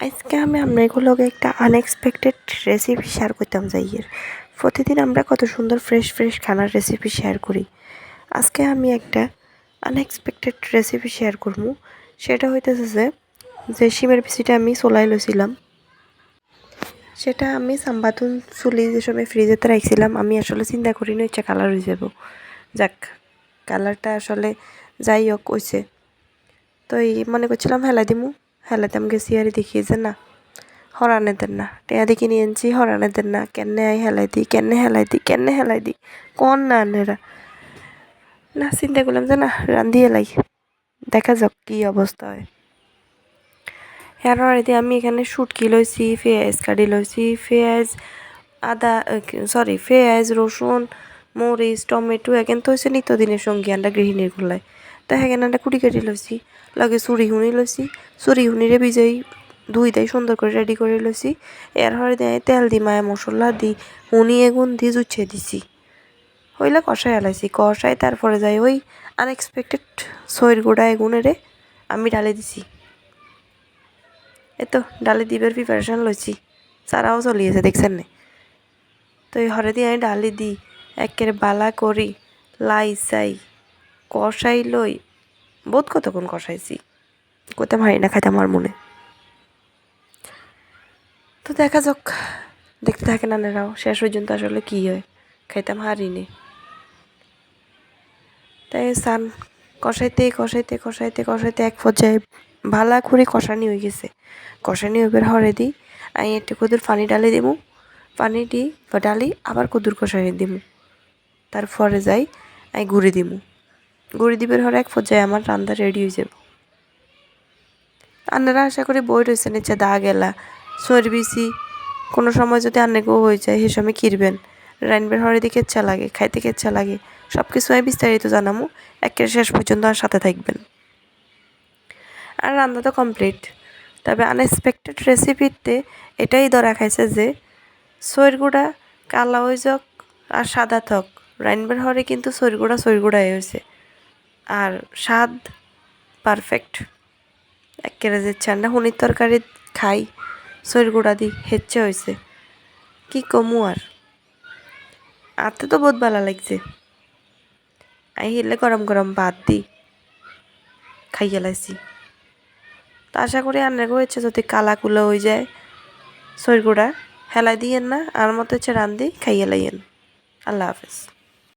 আজকে আমি আপনাগুলোকে একটা আনএক্সপেক্টেড রেসিপি শেয়ার করতাম যাইয়ের প্রতিদিন আমরা কত সুন্দর ফ্রেশ ফ্রেশ খানার রেসিপি শেয়ার করি। আজকে আমি একটা আনএক্সপেক্টেড রেসিপি শেয়ার করব। সেটা হইতেছে যে যে শিমের পিসিটা আমি চলাই লইছিলাম। সেটা আমি সাম্বাতুন চুলি যে সময় ফ্রিজেতে রাখছিলাম আমি আসলে চিন্তা করি না ইচ্ছা কালার হয়ে যাব। যাক কালারটা আসলে যাই হোক হইছে। তো এই মনে করছিলাম হেলা দিমু। হেলাতাম গেছি আর দেখি যে না হরানে দেন না টেয়া দেখি নিয়ে আনছি হরানে দেন না কেনে আই হেলাই দিই কেনে হেলাই দিই কেনে হেলাই দিই কোন না আনেরা না চিন্তা করলাম যে না রান্ধি এলাই দেখা যাক কী অবস্থা হয় এর দিয়ে আমি এখানে শুটকি লইছি পেঁয়াজ কাটি লইছি পেঁয়াজ আদা সরি পেঁয়াজ রসুন মরিচ টমেটো এখান তো হয়েছে নিত্যদিনের সঙ্গী আন্ডা গৃহিণীর গুলাই আন্ডা কুটি কাটি লইছি, লগে চুরি হুনি লইছি চুরি হুনিরে বিজয়ী দুই দেয় সুন্দর করে রেডি করে লইছি। এর হরে দিয়ে তেল দি, মায়া মশলা দি, হুনি এগুন দি জুচ্ছে দিছি। হইলে কষাই আলাইছি কষাই তারপরে যাই ওই আনএক্সপেক্টেড সইর গুঁড়া এগুনেরে আমি ডালে দিছি। এতো ডালে দিবার প্রিপারেশন লইছি, সারাও চলিয়েছে দেখছেন নে? তো এই হরে দিয়ে আমি ডালি দিই একের বালা করি, লাই চাই। কষাই লই বহুত কতক্ষণ কষাইছি। কোথাও হারি না, খাইতে আমার মনে। তো দেখা যাক, দেখতে থাকে নানেরাও। শেষ পর্যন্ত আসলে কী হয়, খাইতাম হারিনি তাই সান কষাইতে কষাইতে কষাইতে কষাইতে এক পর্যায়ে ভালা করে কষানি হয়ে গেছে। কষানি হইবার হরে দিই আমি একটু কুদুর পানি ডালে দিমু পানি দিই ডালি আবার কুদুর কষানি দিমু তারপরে যাই, আমি ঘুরে দিমু গুড়ি দিবের হরে এক পর্যায়ে আমার রান্না রেডি হয়ে যাব। আন্নারা আশা করি বই রয়েছে, নিচে দা গেলা, সরবিসি, কোনো সময় যদি আন্নেকেও হয়ে যায় সে সময় কিরবেন। রাইনবের হরে দিকে ইচ্ছা লাগে, খাইতে ইচ্ছা লাগে সব কিছু আমি বিস্তারিত জানামো, একের শেষ পর্যন্ত আর সাথে থাকবেন। আর রান্না তো কমপ্লিট তবে আনএক্সপেক্টেড রেসিপিতে এটাই ধরা খাইছে যে সৈর গুঁড়া কালা যাক আর সাদা থক। রাইনবের হরে কিন্তু সৈর গুঁড়া সৈর গুঁড়াই হয়েছে। আর স্বাদ পারফেক্ট একেবারে যে চান্ডা হুনির তরকারি খাই সৈর গুঁড়া দি হেচ্ছে হয়েছে কি কমু আর? আতে তো বহুত ভালো লাগছে। আই হিলে গরম গরম ভাত দি, খাইয়ে লাইছি। তো আশা করি আন্নার হয়েছে, যদি কালা কুলা হয়ে যায় সৈর গুঁড়া হেলাই দিয়েন না, আর মতো হচ্ছে রান্ধি, খাইয়ে লাইয়েন। আল্লাহ হাফেজ।